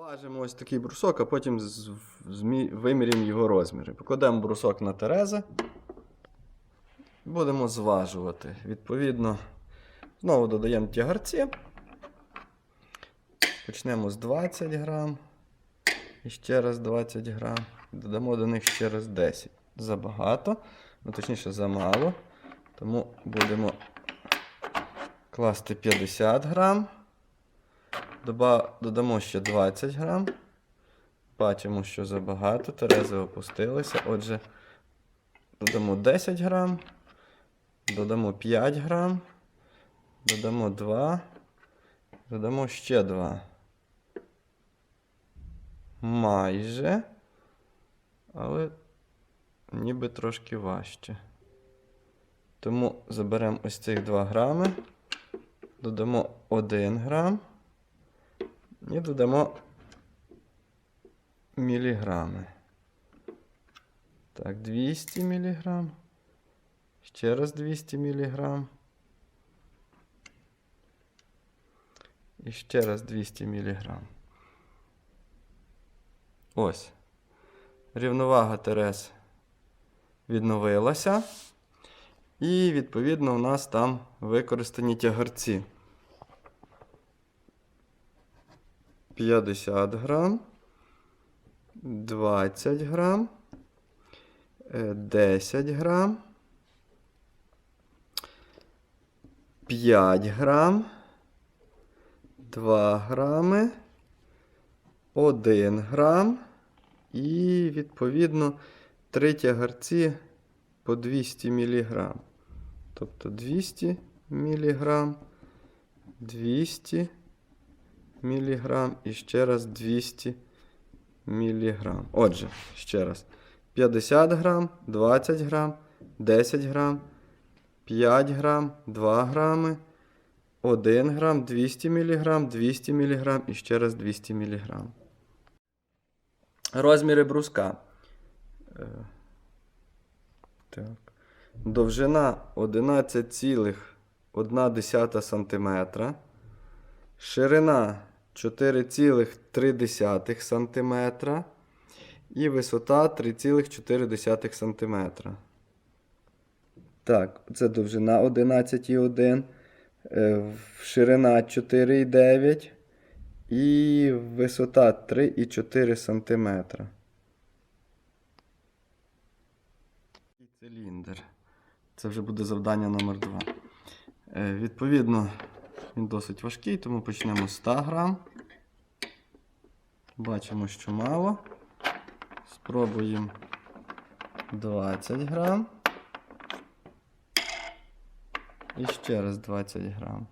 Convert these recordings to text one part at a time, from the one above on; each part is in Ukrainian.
Зважимо ось такий брусок, а потім виміряємо його розміри. Покладемо брусок на Терези. Будемо зважувати. Відповідно, знову додаємо тягарці. Почнемо з 20 грам. І ще раз 20 грам. Додамо до них ще раз 10. Забагато, ну точніше замало. Тому будемо класти 50 грам. Доба- Додамо ще 20 грам. Бачимо, що забагато. Терези опустилися. Отже, додамо 10 грам. Додамо 5 грам. Додамо 2. Додамо ще 2. Майже. Але ніби трошки важче. Тому заберемо ось цих 2 грами. Додамо 1 грам. І додамо міліграми. Так, 200 міліграм. Ще раз 200 міліграм. І ще раз 200 міліграм. Ось. Рівновага Терес відновилася. І, відповідно, у нас там використані тягарці. 50 грам, 20 грам, е, 10 грам, 5 грам, 2 грами, 1 грам і, відповідно, 3 тягарці по 200 мг. Тобто 200 мг, 200 мг і ще раз 200 мг. Отже, ще раз. 50 грам, 20 грам, 10 грам, 5 грам, 2 грами, 1 грам, 200 мг, 200 мг і ще раз 200 мг. Розміри бруска. Е, Так. Довжина 11,1 см. Ширина 4,3 см. І висота 3,4 см. Так, це довжина 11,1. е, Ширина 4,9 і висота 3,4 см. І циліндр. Це вже буде завдання номер 2. Е, відповідно, він досить важкий, тому почнемо з 100 грам. Бачимо, що мало. Спробуємо 20 грам. І ще раз 20 грам.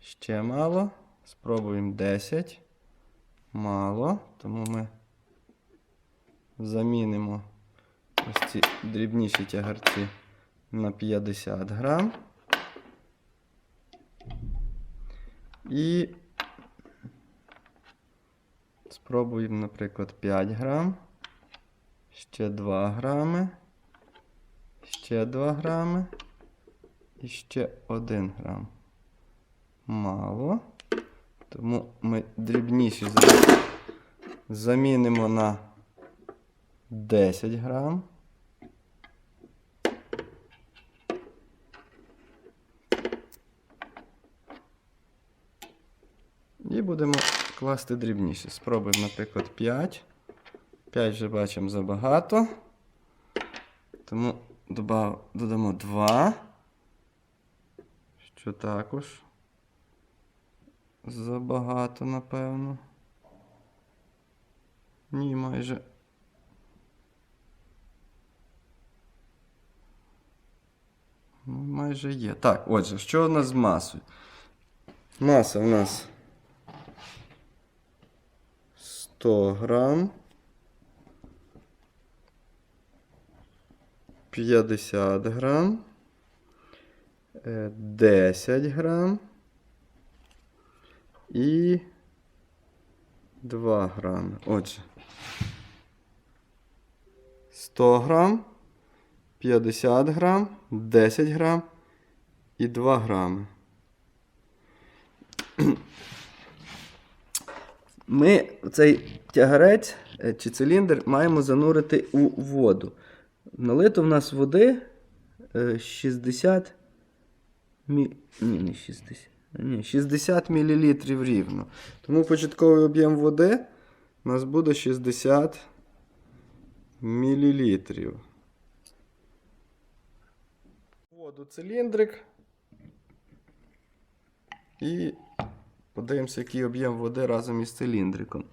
Ще мало. Спробуємо 10. Мало. Тому ми замінимо ось ці дрібніші тягарці на 50 грам. І спробуємо, наприклад, 5 грам. Ще 2 грами. Ще 2 грами. І ще 1 грам. Мало. Тому ми дрібніші замінимо на 10 грам. І будемо класти дрібніше. Спробуємо, наприклад, 5. 5 вже бачимо забагато. Тому добав, додамо 2. Що також забагато, напевно. Ні, майже. Ну, майже є. Так, отже, що у нас з масою? Маса у нас 100 грам. 50 грам. е, 10 грам. І 2 грами. Отже. 100 грам, 50 грам, 10 грам і 2 грами. Ми цей тягарець е, чи циліндр маємо занурити у воду. Налито в нас води е, 60 мі... Ні, не 60. Ні, 60 мл рівно. Тому початковий об'єм води у нас буде 60 мл. Воду циліндрик. І подивимося, який об'єм води разом із циліндриком.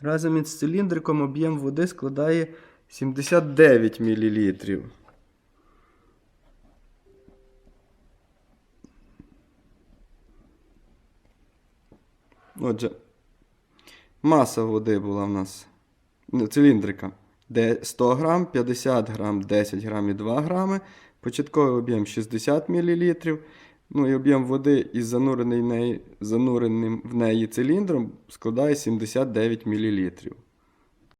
Разом із циліндриком об'єм води складає 79 мл. Отже, маса води була в нас ну, циліндрика. 100 грам, 50 грам, 10 грам і 2 грами. Початковий об'єм 60 мл. Ну і об'єм води із занурений в неї, зануреним в неї циліндром складає 79 мл.